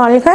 हल्का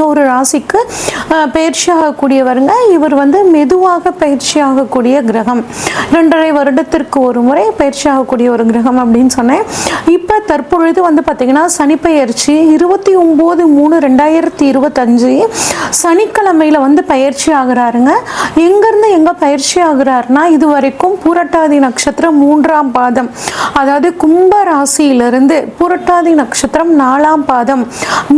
இன்னொரு ராசிக்கு பயிற்சி ஆகக்கூடியவருங்க இவர் வந்து மெதுவாக பயிற்சி ஆகக்கூடிய கிரகம். ரெண்டரை வருடத்திற்கு ஒரு முறை பயிற்சி ஆகக்கூடிய ஒரு கிரகம் அப்படின்னு சொன்னேன். இப்போ தற்பொழுது வந்து பார்த்திங்கன்னா சனி பயிற்சி இருபத்தி ஒம்பது மூணு ரெண்டாயிரத்தி இருபத்தஞ்சு சனிக்கிழமையில் வந்து பயிற்சி ஆகுறாருங்க எங்கேருந்து எங்கே பயிற்சி ஆகுறாருன்னா இது வரைக்கும் பூரட்டாதி நட்சத்திரம் மூன்றாம் பாதம். அதாவது கும்ப ராசியிலிருந்து பூரட்டாதி நட்சத்திரம் நாலாம் பாதம்.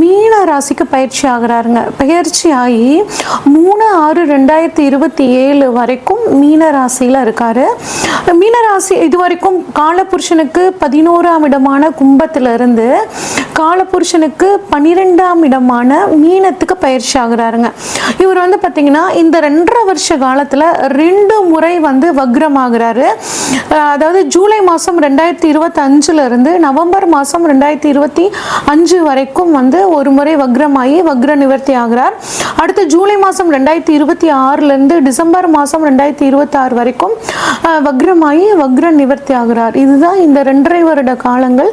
மீன ராசிக்கு பயிற்சி ஆகிறாருங்க. பயிற்சி ஆகி மூணு ஆறு ரெண்டாயிரத்தி இருபத்தி ஏழு வரைக்கும் மீன ராசியில் இருக்காரு. மீன ராசி இது வரைக்கும் காலபுருஷனுக்கு பதினோராம் இடமான கும்பத்திலிருந்து காலபுருஷனுக்கு பன்னிரெண்டாம் இடமான மீனத்துக்கு பயிற்சி ஆகுறாருங்க. இவர் வந்து பார்த்தீங்கன்னா இந்த ரெண்டரை வருஷ காலத்தில் ரெண்டு முறை வந்து வக்ரம் ஆகுறாரு அதாவது ஜூலை மாதம் ரெண்டாயிரத்தி இருபத்தஞ்சுல இருந்து நவம்பர் மாதம் ரெண்டாயிரத்தி இருபத்தி அஞ்சு வரைக்கும் வந்து ஒரு முறை வக்ரமாகி வக்ர நிவர்த்தி ஆகிறார். அடுத்து ஜூலை மாதம் ரெண்டாயிரத்தி இருபத்தி ஆறுலேருந்து டிசம்பர் மாதம் ரெண்டாயிரத்தி இருபத்தி ஆறு வரைக்கும் வக்ரமாயி வக்ரமாகி வக்ர நிவர்த்தி ஆகிறார். இதுதான் இந்த ரெண்டரை வருட காலங்கள்.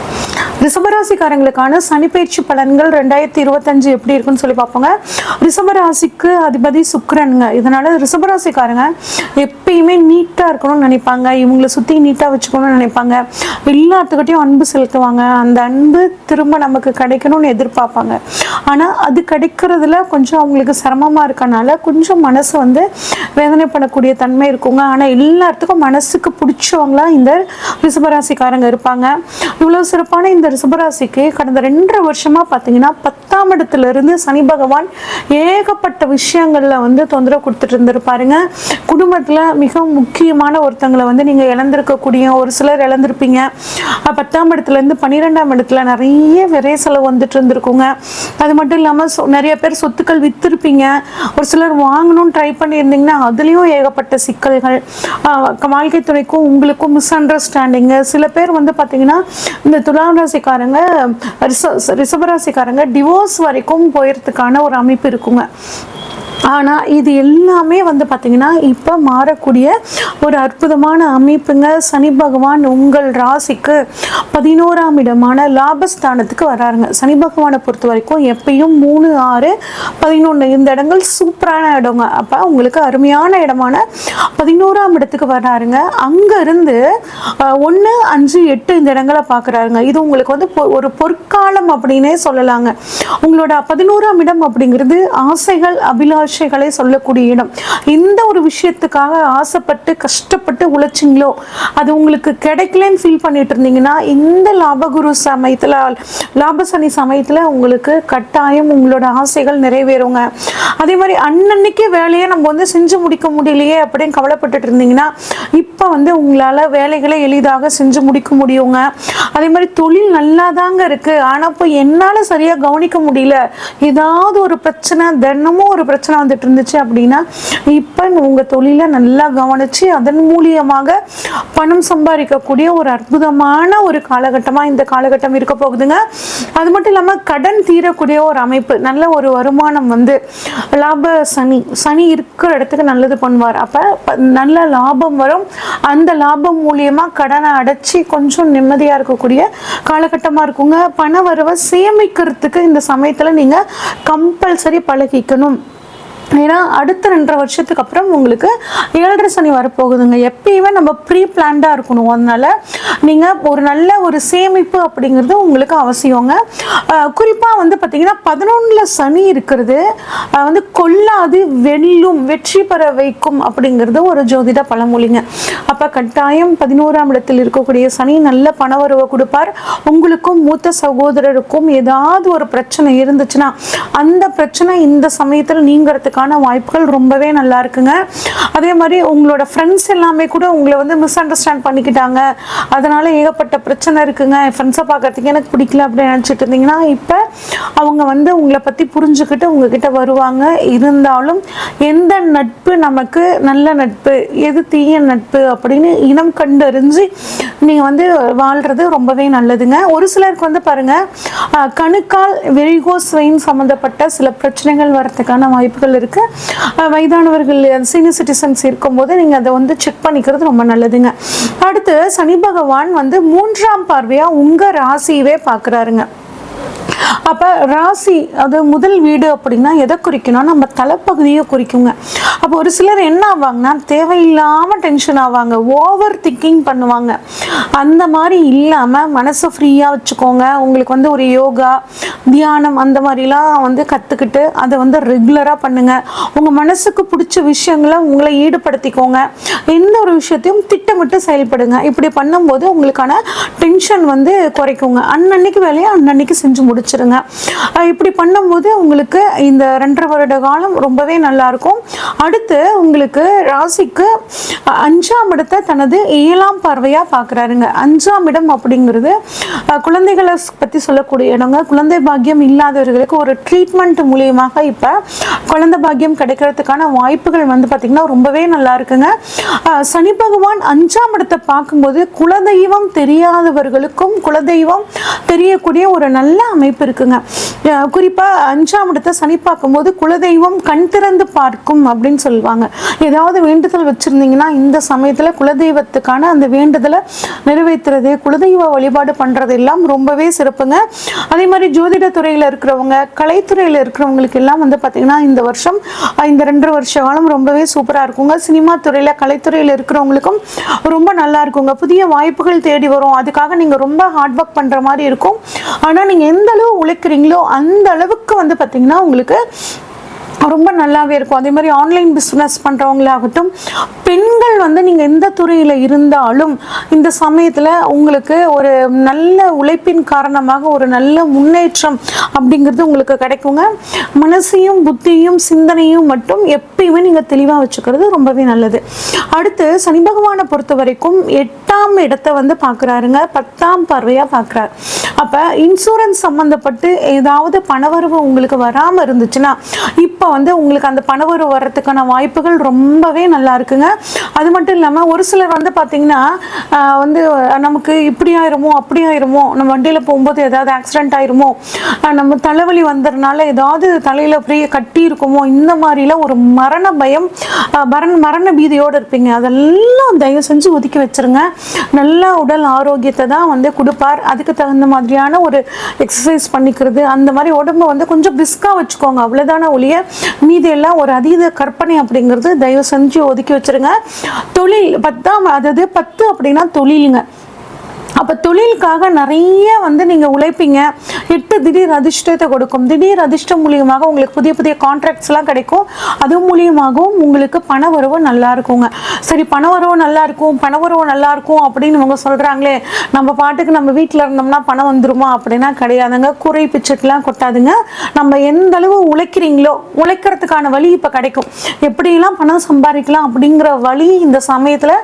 ரிஷபராசிக்காரங்களுக்கான சனிப்பயிற்சி பலன்கள் ரெண்டாயிரத்தி இருபத்தஞ்சு எப்படி இருக்குன்னு சொல்லி பார்ப்போங்க. ரிஷபராசிக்கு அதிபதி சுக்கரனுங்க. இதனால ரிஷபராசிக்காரங்க எப்பயுமே நீட்டாக இருக்கணும்னு நினைப்பாங்க. இவங்களை சுற்றி நீட்டாக வச்சுக்கணும்னு நினைப்பாங்க. எல்லாத்துக்கிட்டையும் அன்பு செலுத்துவாங்க. அந்த அன்பு திரும்ப நமக்கு கிடைக்கணும்னு எதிர்பார்ப்பாங்க. ஆனால் அது கிடைக்கிறதுல கொஞ்சம் அவங்களுக்கு சிரமமாக இருக்கனால கொஞ்சம் மனசு வந்து வேதனைப்படக்கூடிய தன்மை இருக்குங்க. ஆனால் எல்லாத்துக்கும் மனசுக்கு பிடிச்சவங்களா இந்த ரிசபராசிக்காரங்க இருப்பாங்க. இவ்வளோ சிறப்பான இந்த ரிஷபராசிக்கு கடந்த ரெண்டரை வருஷமாக பார்த்தீங்கன்னா பத்தாம் இடத்துல இருந்து சனி பகவான் ஏகப்பட்ட விஷயங்களில் வந்து தொந்தரவு கொடுத்துட்டு இருந்திருப்பாருங்க குடும்பத்தில் மிக முக்கியமான ஒருத்தங்களை வந்து நீங்கள் இழந்திருக்கக்கூடிய ஒரு சிலர் இழந்திருப்பீங்க. பத்தாம் இடத்துலேருந்து பன்னிரெண்டாம் இடத்துல நிறைய விரை செலவு வந்துட்டு இருந்திருக்குங்க. அது மட்டும் இல்லாமல் நிறைய பேர் சொத்துக்கள் விற்றுருப்பீங்க ஒரு சிலர் வாங்கணும்னு ட்ரை பண்ணியிருந்தீங்கன்னா அதுலேயும் ஏகப்பட்ட சிக்கல்கள். வாழ்க்கை துணைக்கும் உங்களுக்கும் மிஸ் அண்டர்ஸ்டாண்டிங்கு சில பேர் வந்து பார்த்தீங்கன்னா இந்த துலாம் ராசிக்காரங்க ரிஷ ரிஷபராசிக்காரங்க டிவோர்ஸ் வரைக்கும் போயிறதுக்கான ஒரு அமைப்பு இருக்குங்க. ஆனால் இது எல்லாமே வந்து பார்த்திங்கன்னா இப்போ மாறக்கூடிய ஒரு அற்புதமான அமைப்புங்க. சனி பகவான் உங்கள் ராசிக்கு பதினோராம் இடமான லாபஸ்தானத்துக்கு வராருங்க. சனி பகவானை பொறுத்த வரைக்கும் எப்பயும் மூணு ஆறு பதினொன்று இந்த இடங்கள் சூப்பரான இடங்க. அப்போ உங்களுக்கு அருமையான இடமான பதினோராம் இடத்துக்கு வராருங்க. அங்கேருந்து ஒன்று அஞ்சு எட்டு இந்த இடங்களை பார்க்குறாருங்க இது உங்களுக்கு வந்து பொ- ஒரு பொற்காலம் அப்படின்னே சொல்லலாங்க. உங்களோட பதினோராம் இடம் அப்படிங்கிறது ஆசைகள் அபிலாஷ் அபிலாஷைகளை சொல்லக்கூடிய இடம். இந்த ஒரு விஷயத்துக்காக ஆசைப்பட்டு கஷ்டப்பட்டு உழைச்சிங்களோ அது உங்களுக்கு கிடைக்கலன்னு ஃபீல் பண்ணிட்டு இருந்தீங்கன்னா இந்த லாபகுரு சமயத்தில் லாபசனி சமயத்தில் உங்களுக்கு கட்டாயம் உங்களோட ஆசைகள் நிறைவேறுங்க. அதே மாதிரி அன்னன்னைக்கு வேலையை நம்ம வந்து செஞ்சு முடிக்க முடியலையே அப்படின்னு கவலைப்பட்டுட்டு இருந்தீங்கன்னா இப்போ வந்து உங்களால் வேலைகளை எளிதாக செஞ்சு முடிக்க முடியுங்க. அதே மாதிரி தொழில் நல்லா தாங்க இருக்கு. ஆனால் இப்போ என்னால் சரியாக கவனிக்க முடியல. ஏதாவது ஒரு பிரச்சனை தினமும் ஒரு பிரச்சனை வந்துட்டு இருந்துச்சு அப்படின்னா இப்போ உங்கள் தொழிலை நல்லா கவனித்து அதன் மூலியமாக பணம் சம்பாதிக்கக்கூடிய ஒரு அற்புதமான ஒரு காலகட்டமாக இந்த காலகட்டம் இருக்க போகுதுங்க. அது மட்டும் இல்லாமல் கடன் தீரக்கூடிய ஒரு அமைப்பு நல்ல ஒரு வருமானம் வந்து லாப சனி சனி இருக்கிற இடத்துக்கு நல்லது பண்ணுவார். அப்போ நல்ல லாபம் வரும். அந்த லாபம் மூலியமாக கடனை அடைச்சி கொஞ்சம் நிம்மதியாக இருக்கக்கூடிய காலகட்டமாக இருக்குங்க. பண வரவை சேமிக்கிறதுக்கு இந்த சமயத்தில் நீங்கள் கம்பல்சரி பழகிக்கணும். ஏன்னா அடுத்த ரெண்டரை வருஷத்துக்கு அப்புறம் உங்களுக்கு ஏழரை சனி வரப்போகுதுங்க. எப்பயுமே நம்ம ப்ரீ பிளான்டாக இருக்கணும். அதனால நீங்கள் ஒரு நல்ல ஒரு சேமிப்பு அப்படிங்கிறது உங்களுக்கு அவசியங்க. குறிப்பாக வந்து பார்த்தீங்கன்னா பதினொன்றில் சனி இருக்கிறது வந்து கொல்லாது வெல்லும் வெற்றி பெற வைக்கும் அப்படிங்கிறது ஒரு ஜோதிட பழமொழிங்க. அப்போ கட்டாயம் பதினோராம் இடத்தில் இருக்கக்கூடிய சனி நல்ல பணவரவை கொடுப்பார். உங்களுக்கும் மூத்த சகோதரருக்கும் ஏதாவது ஒரு பிரச்சனை இருந்துச்சுன்னா அந்த பிரச்சனை இந்த சமயத்தில் நீங்கிறதுக்கான வாய்ப்புகள் ரொம்பவே நல்லா இருக்குங்க. அதே மாதிரி உங்களோட ஃப்ரெண்ட்ஸ் எல்லாமே கூட உங்களை வந்து மிஸ் அண்டர்ஸ்டாண்ட் பண்ணிக்கிட்டாங்க. அதனால ஏகப்பட்ட பிரச்சனை இருக்குங்க. என் ஃப்ரெண்ட்ஸை பார்க்கறதுக்கு எனக்கு பிடிக்கல அப்படின்னு நினச்சிட்டு இருந்தீங்கன்னா இப்போ அவங்க வந்து உங்களை பற்றி புரிஞ்சுக்கிட்டு உங்ககிட்ட வருவாங்க. இருந்தாலும் எந்த நட்பு நமக்கு நல்ல நட்பு எது தீய நட்பு அப்படின்னு இனம் கண்டறிஞ்சு நீங்கள் வந்து வாழ்கிறது ரொம்பவே நல்லதுங்க. ஒரு சிலருக்கு வந்து பாருங்கள் கணுக்கால் வெரிகோஸ் வெயின் சம்மந்தப்பட்ட சில பிரச்சனைகள் வரத்துக்கான வாய்ப்புகள் இருக்குது வயதானவர்கள் சீனியர் சிட்டிசன்ஸ் இருக்கும்போது நீங்கள் அதை வந்து செக் பண்ணிக்கிறது ரொம்ப நல்லதுங்க. அடுத்து சனி பகவான் வந்து மூன்றாம் பார்வையாக உங்கள் ராசியவே பார்க்குறாருங்க. அப்போ ராசி அது முதல் வீடு அப்படின்னா எதை குறிக்கணும் நம்ம தலைப்பகுதியை குறிக்குங்க. அப்போ ஒரு சிலர் என்ன ஆவாங்கன்னா தேவையில்லாமல் டென்ஷன் ஆவாங்க ஓவர் திங்கிங் பண்ணுவாங்க. அந்த மாதிரி இல்லாமல் மனசை ஃப்ரீயாக வச்சுக்கோங்க. உங்களுக்கு வந்து ஒரு யோகா தியானம் அந்த மாதிரிலாம் வந்து கற்றுக்கிட்டு அதை வந்து ரெகுலராக பண்ணுங்க. உங்கள் மனசுக்கு பிடிச்ச விஷயங்களை உங்களை ஈடுபடுத்திக்கோங்க. எந்த ஒரு விஷயத்தையும் திட்டமிட்டு செயல்படுங்க. இப்படி பண்ணும்போது உங்களுக்கான டென்ஷன் வந்து குறைக்குங்க. அன்னன்னைக்கு வேலையை அன்னன்னைக்கு செஞ்சு முடிச்சு அஹ் இப்படி பண்ணும்போது உங்களுக்கு இந்த ரெண்டரை வருட காலம் ரொம்பவே நல்லா இருக்கும். அடுத்து உங்களுக்கு ராசிக்கு அஞ்சாம் இடத்தை தனது ஏழாம் பார்வையாக பார்க்குறாருங்க அஞ்சாம் இடம் அப்படிங்கிறது குழந்தைகளை பற்றி சொல்லக்கூடிய இடங்க. குழந்தை பாக்கியம் இல்லாதவர்களுக்கு ஒரு ட்ரீட்மெண்ட் மூலியமாக இப்போ குழந்தை பாக்கியம் கிடைக்கிறதுக்கான வாய்ப்புகள் வந்து பார்த்திங்கன்னா ரொம்பவே நல்லா இருக்குங்க. சனி பகவான் அஞ்சாம் இடத்தை பார்க்கும்போது குலதெய்வம் தெரியாதவர்களுக்கும் குலதெய்வம் தெரியக்கூடிய ஒரு நல்ல அமைப்பு இருக்குங்க குறிப்பாக அஞ்சாம் இடத்தை சனி பார்க்கும்போது குலதெய்வம் கண் திறந்து பார்க்கும் அப்படின்னு சொல்லுவாங்க. ஏதாவது வேண்டுதல் வச்சுருந்தீங்கன்னா இந்த சமயத்தில் குலதெய்வத்துக்கான அந்த வேண்டுதலை நிறைவேற்றுறது குலதெய்வ வழிபாடு பண்ணுறது எல்லாம் ரொம்பவே சிறப்புங்க. அதே மாதிரி ஜோதிட துறையில் இருக்கிறவங்க கலைத்துறையில் இருக்கிறவங்களுக்கு எல்லாம் வந்து பார்த்திங்கன்னா இந்த வருஷம் இந்த ரெண்டரை வருஷ காலம் ரொம்பவே சூப்பராக இருக்குங்க. சினிமா துறையில் கலைத்துறையில் இருக்கிறவங்களுக்கும் ரொம்ப நல்லா இருக்குங்க. புதிய வாய்ப்புகள் தேடி வரும். அதுக்காக நீங்கள் ரொம்ப ஹார்ட் ஒர்க் பண்ணுற மாதிரி இருக்கும். ஆனால் நீங்கள் எந்த அளவு உழைக்கிறீங்களோ அந்த அளவுக்கு வந்து பார்த்திங்கன்னா உங்களுக்கு ரொம்ப நல்லாவே இருக்கும். அதே மாதிரி ஆன்லைன் பிஸ்னஸ் பண்ணுறவங்களாகட்டும் பெண்கள் வந்து நீங்கள் எந்த துறையில் இருந்தாலும் இந்த சமயத்தில் உங்களுக்கு ஒரு நல்ல உழைப்பின் காரணமாக ஒரு நல்ல முன்னேற்றம் அப்படிங்கிறது உங்களுக்கு கிடைக்குங்க. மனசையும் புத்தியும் சிந்தனையும் மட்டும் எப்பயுமே நீங்கள் தெளிவாக வச்சுக்கிறது ரொம்பவே நல்லது. அடுத்து சனி பகவானை பொறுத்த வரைக்கும் எட்டாம் இடத்தை வந்து பார்க்குறாருங்க. பத்தாம் பார்வையாக பார்க்குறாரு. அப்போ இன்சூரன்ஸ் சம்மந்தப்பட்டு ஏதாவது பணவரவு உங்களுக்கு வராமல் இருந்துச்சுன்னா இப்போ வந்து உங்களுக்கு அந்த பணவரவு வர்றதுக்கான வாய்ப்புகள் ரொம்பவே நல்லா இருக்குங்க. அது மட்டும் இல்லாமல் ஒரு சிலர் வந்து பார்த்தீங்கன்னா வந்து நமக்கு இப்படி ஆயிருமோ அப்படி ஆயிருமோ நம்ம வண்டியில் போகும்போது ஏதாவது ஆக்சிடென்ட் ஆயிருமோ நம்ம தலைவலி வந்ததுனால ஏதாவது தலையில் அப்படியே கட்டி இருக்குமோ இந்த மாதிரிலாம் ஒரு மரண பயம் மரண மரண பீதியோடு இருப்பீங்க. அதெல்லாம் தயவு செஞ்சு ஒதுக்கி வச்சிருங்க. நல்ல உடல் ஆரோக்கியத்தை தான் வந்து கொடுப்பார். அதுக்கு தகுந்த மாதிரி மாதிரியான ஒரு எக்ஸசைஸ் பண்ணிக்கிறது. அந்த மாதிரி உடம்ப வந்து கொஞ்சம் பிரிஸ்காக வச்சுக்கோங்க. அவ்வளோதான ஒழிய மீதி எல்லாம் ஒரு அதீத கற்பனை அப்படிங்கிறது தயவு செஞ்சு ஒதுக்கி வச்சிருங்க. தொழில் பத்தாம் அதாவது பத்து அப்படின்னா தொழிலுங்க. அப்போ தொழிலுக்காக நிறைய வந்து நீங்கள் உழைப்பீங்க. எட்டு திடீர் அதிர்ஷ்டத்தை கொடுக்கும். திடீர் அதிர்ஷ்டம் மூலியமாக உங்களுக்கு புதிய புதிய கான்ட்ராக்ட்ஸ்லாம் கிடைக்கும். அது மூலியமாகவும் உங்களுக்கு பண வரவு நல்லா இருக்குங்க. சரி பண வரவு நல்லா இருக்கும் பண வரவு நல்லா இருக்கும் அப்படின்னு இவங்க சொல்கிறாங்களே நம்ம பாட்டுக்கு நம்ம வீட்டில் இருந்தோம்னா பணம் வந்துருமா? அப்படின்னா கிடையாதுங்க. குறை பிச்சட்லாம் கொட்டாதுங்க. நம்ம எந்த அளவு உழைக்கிறீங்களோ உழைக்கிறதுக்கான வழி இப்போ கிடைக்கும். எப்படியெல்லாம் பணம் சம்பாதிக்கலாம் அப்படிங்கிற வழி இந்த சமயத்தில்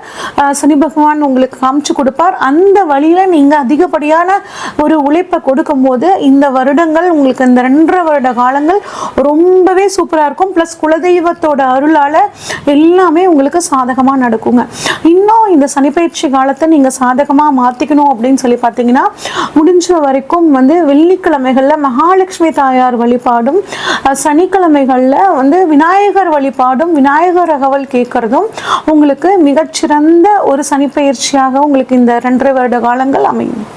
சனி பகவான் உங்களுக்கு காமிச்சு கொடுப்பார். அந்த வழியில நீங்கள் அதிகப்படியான ஒரு உழைப்பை கொடுக்கும்போது இந்த வருடங்கள் உங்களுக்கு இந்த ரெண்டரை வருட காலங்கள் ரொம்பவே சூப்பராக இருக்கும். ப்ளஸ் குலதெய்வத்தோட அருளால் எல்லாமே உங்களுக்கு சாதகமாக நடக்குங்க. இன்னும் இந்த சனிப்பயிற்சி காலத்தை நீங்கள் சாதகமாக மாத்திக்கணும் அப்படின்னு சொல்லி பார்த்தீங்கன்னா முடிஞ்ச வரைக்கும் வந்து வெள்ளிக்கிழமைகளில் மகாலட்சுமி தாயார் வழிபாடும் சனிக்கிழமைகளில் வந்து விநாயகர் வழிபாடும் விநாயகர் அகவல் கேட்குறதும் உங்களுக்கு மிகச்சிறந்த ஒரு சனிப்பயிற்சியாக உங்களுக்கு இந்த ரெண்டரை வருட காலங்கள் அமையும்.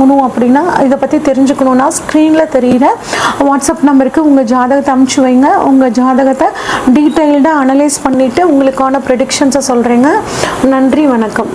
வாங்கணும் அப்படின்னா இதை பற்றி தெரிஞ்சுக்கணுன்னா ஸ்க்ரீனில் தெரியிற வாட்ஸ்அப் நம்பருக்கு உங்கள் ஜாதகத்தை அமுச்சு வைங்க. உங்கள் ஜாதகத்தை டீட்டெயில்டாக அனலைஸ் பண்ணிவிட்டு உங்களுக்கான ப்ரெடிக்ஷன்ஸை சொல்கிறேங்க நன்றி வணக்கம்.